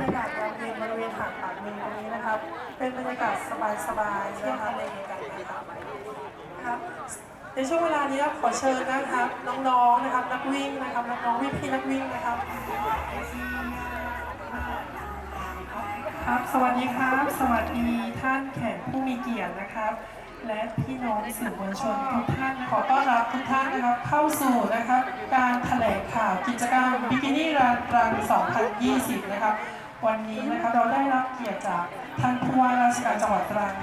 รยากาศยามเย็นี้นะครับ เป็นบรรยากาศสบายๆนะคะในกันนะครับครับในช่วงเวลานี้ขอเชิญนะครับน้องๆนะครับนักวิ่งนะครับน้องๆพี่นักวิ่งนะครับครับสวัสดีครับ สวัสดีท่านแขกผู้มีเกียรตินะครับ และพี่น้องสื่อมวลชนทุกท่านขอต้อนรับทุกท่านนะครับเข้าสู่นะครับ การแถลงข่าวกิจกรรมบิกินี่รันรัง 2020 นะครับ วันนี้นะครับเราได้รับเกียรติจากท่านผู้ว่าราชการจังหวัดตรัง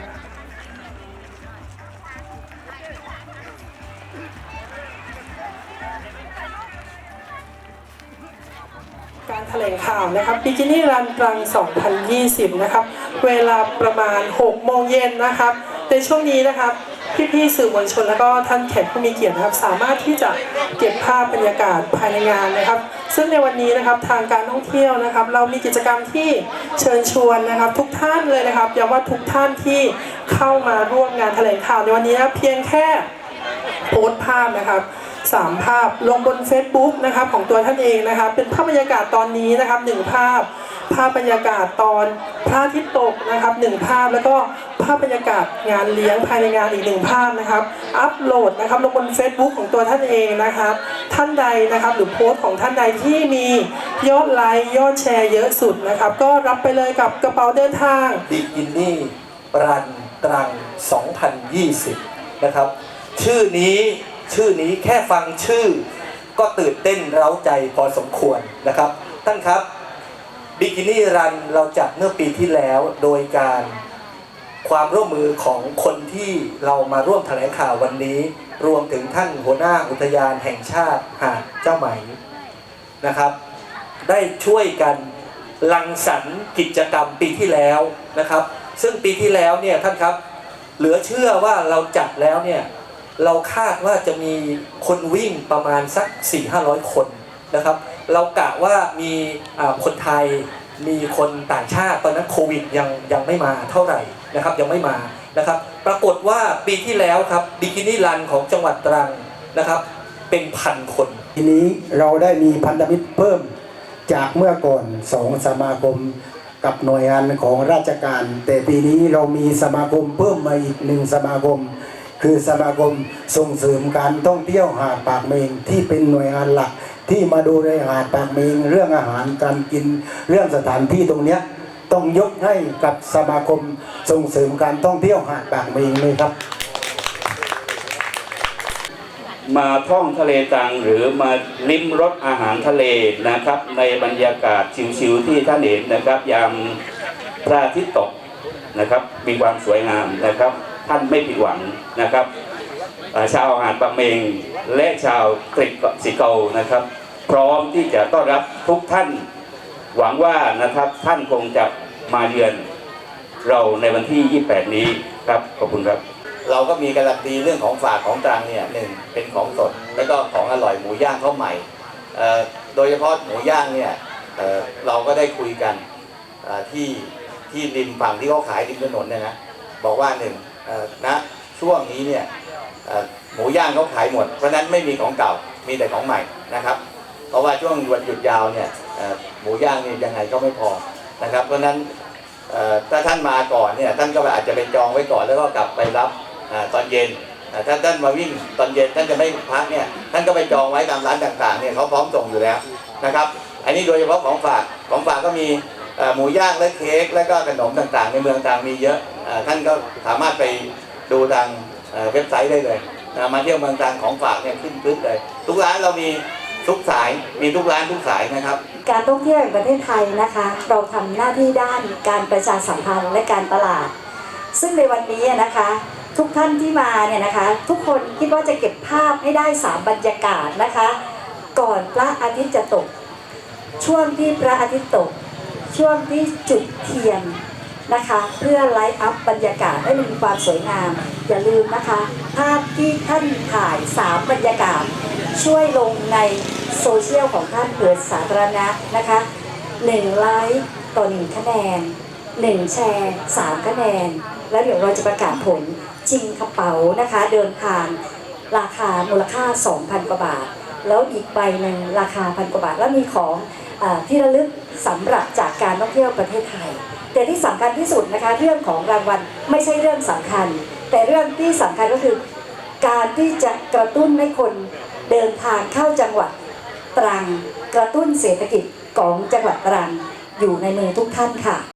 การแถลงข่าวนะครับบิกินี่รันตรัง 2020 นะครับ เวลาประมาณ 6 โมงเย็นนะครับ ในช่วงนี้นะครับ พี่ๆสื่อมวลชน แล้วก็ท่านแขกผู้มีเกียรตินะครับ สามารถที่จะเก็บภาพบรรยากาศภายในงานนะครับ ซึ่งในวันนี้นะครับทางการท่องเที่ยวนะครับ เรามีกิจกรรมที่เชิญชวนนะครับ ทุกท่านเลยนะครับย้ำว่าทุกท่านที่เข้ามาร่วมงานแถลงข่าวในวันนี้นะเพียงแค่โพสต์ภาพนะครับสามภาพลงบน Facebook นะครับของตัวท่านเองนะครับ เป็นภาพบรรยากาศตอนนี้นะครับหนึ่งภาพ ภาพบรรยากาศตอนพระอาทิตย์ตกนะครับหนึ่งภาพแล้วก็ภาพบรรยากาศงานเลี้ยงภายในงานอีกหนึ่งภาพนะครับ อัปโหลดนะครับลงบน Facebook ของตัวท่านเองนะครับ ท่านใดนะครับหรือโพสต์ของท่านใดที่มียอดไลค์ยอดแชร์เยอะสุดนะครับ ก็รับไปเลยกับกระเป๋าเดินทางบิกินี่รันตรัง 2020 นะครับ ชื่อนี้ชื่อนี้แค่ฟังชื่อ ก็ตื่นเต้นเร้าใจพอสมควรนะครับท่านครับ บิกินี่รันเราจัดเมื่อปีที่แล้วโดยการความร่วมมือของคนที่เรามาร่วมแถลงข่าววันนี้ รวมถึงท่านหัวหน้าอุทยานแห่งชาติหาดเจ้าไหมนะครับ ได้ช่วยกันลังสรรค์กิจกรรมปีที่แล้วนะครับ ซึ่งปีที่แล้วเนี่ยท่านครับ เหลือเชื่อว่าเราจัดแล้วเนี่ยเราคาดว่าจะมีคนวิ่งประมาณสัก 4 5 0 0 คนนะครับ เรากะว่ามีคนไทยมีคนต่างชาติ ตอนนั้นโควิดยังยังไม่มาเท่าไหร่นะครับยังไม่มานะครับปรากฏว่าปีที่แล้วครับบิกินี่รันของจังหวัดตรังนะครับเป็นพันคน ทีนี้เราได้มีพันธมิตรเพิ่มจากเมื่อก่อนสองสมาคมกับหน่วยงานของราชการ แต่ปีนี้เรามีสมาคมเพิ่มมาอีกหนึ่งสมาคม คือสมาคมส่งเสริมการท่องเที่ยวหาดปากเมงที่เป็นหน่วยงานหลัก ที่มาดูในหาดปากเมงเรื่องอาหารการกินเรื่องสถานที่ตรงเนี้ยต้องยกให้กับสมาคมส่งเสริมการท่องเที่ยวหาดปากเมงเลยครับ มาท่องทะเลตังหรือมาลิ้มรสอาหารทะเลนะครับ ในบรรยากาศชิวๆที่ท่านเห็นนะครับยามพระอาทิตย์ตกนะครับ มีความสวยงามนะครับ ท่านไม่ผิดหวังนะครับชาวหาดบางเมงและชาวกริกสิเกานะครับ พร้อมที่จะต้อนรับทุกท่าน หวังว่านะครับท่านคงจะมาเยือนเราในวันที่ 28 นี้ครับขอบคุณครับ เราก็มีการันตีเรื่องของฝากของตรังเนี่ยหนึ่งเป็นของสด แล้วก็ของอร่อยหมูย่างเขาใหม่โดยเฉพาะหมูย่างเนี่ยเเราก็ได้คุยกันที่ที่ริมฝั่งที่เขาขายริมถนนเนี่ยนะบอกว่าหนึ่งเอ่อณช่วงนี้เนี่ยหมูย่างเขาขายหมด เพราะนั้นไม่มีของเก่ามีแต่ของใหม่นะครับ เพราะว่าช่วงวันหยุดยาวเนี่ยหมูย่างนี่ยังไงก็ไม่พอนะครับ เพราะนั้นถ้าท่านมาก่อนเนี่ยท่านก็อาจจะไปจองไว้ก่อนแล้วก็กลับไปรับอตอนเย็นถ้าท่านมาวิ่งตอนเย็นท่านจะไม่พักเนี่ยท่านก็ไปจองไว้ตามร้านต่างๆเนี่ยเขาพร้อมส่งอยู่แล้วนะครับอันนี้โดยเฉพาะของฝากของฝากก็มีหมูย่างและเค้กและก็ขนมต่างๆ ในเมืองต่างมีเยอะอท่านก็สามารถไปดูทางเว็บไซต์ได้เลยมาเที่ยวเมืองตรังของฝากเนี่ยขึ้นปึ๊บเลย ทุกร้านเรามี ทุกสายมีทุกร้านทุกสายนะครับ การท่องเที่ยวแห่งประเทศไทยนะคะ เราทำหน้าที่ด้านการประชาสัมพันธ์และการตลาด ซึ่งในวันนี้นะคะ ทุกท่านที่มาเนี่ยนะคะ ทุกคนคิดว่าจะเก็บภาพให้ได้สามบรรยากาศนะคะ ก่อนพระอาทิตย์จะตก ช่วงที่พระอาทิตย์ตก ช่วงที่จุดเทียน นะคะ เพื่อไลท์อัพบรรยากาศให้มีความสวยงาม อย่าลืมนะคะ ภาพที่ท่านถ่ายสามบรรยากาศ ช่วยลงในโซเชียลของท่านเผือสาธารณะนะคะหนึ่งไลค์ต่อหนึ่งคะแนนหนึ่งแชร์สามคะแนน แล้วเดี๋ยวเราจะประกาศผลชิงกระเป๋านะคะ เดินทางราคามูลค่า 2,000 กว่าบาท แล้วอีกใบหนึ่งราคาพันกว่าบาท แล้วมีของอที่ระลึกสำหรับจากการท่องเที่ยวประเทศไทย แต่ที่สำคัญที่สุดนะคะเรื่องของรางวัลไม่ใช่เรื่องสำคัญ แต่เรื่องที่สำคัญก็คือ การที่จะกระตุ้นให้คนเดินทางเข้าจังหวัดตรัง กระตุ้นเศรษฐกิจของจังหวัดตรังอยู่ในมือทุกท่านค่ะ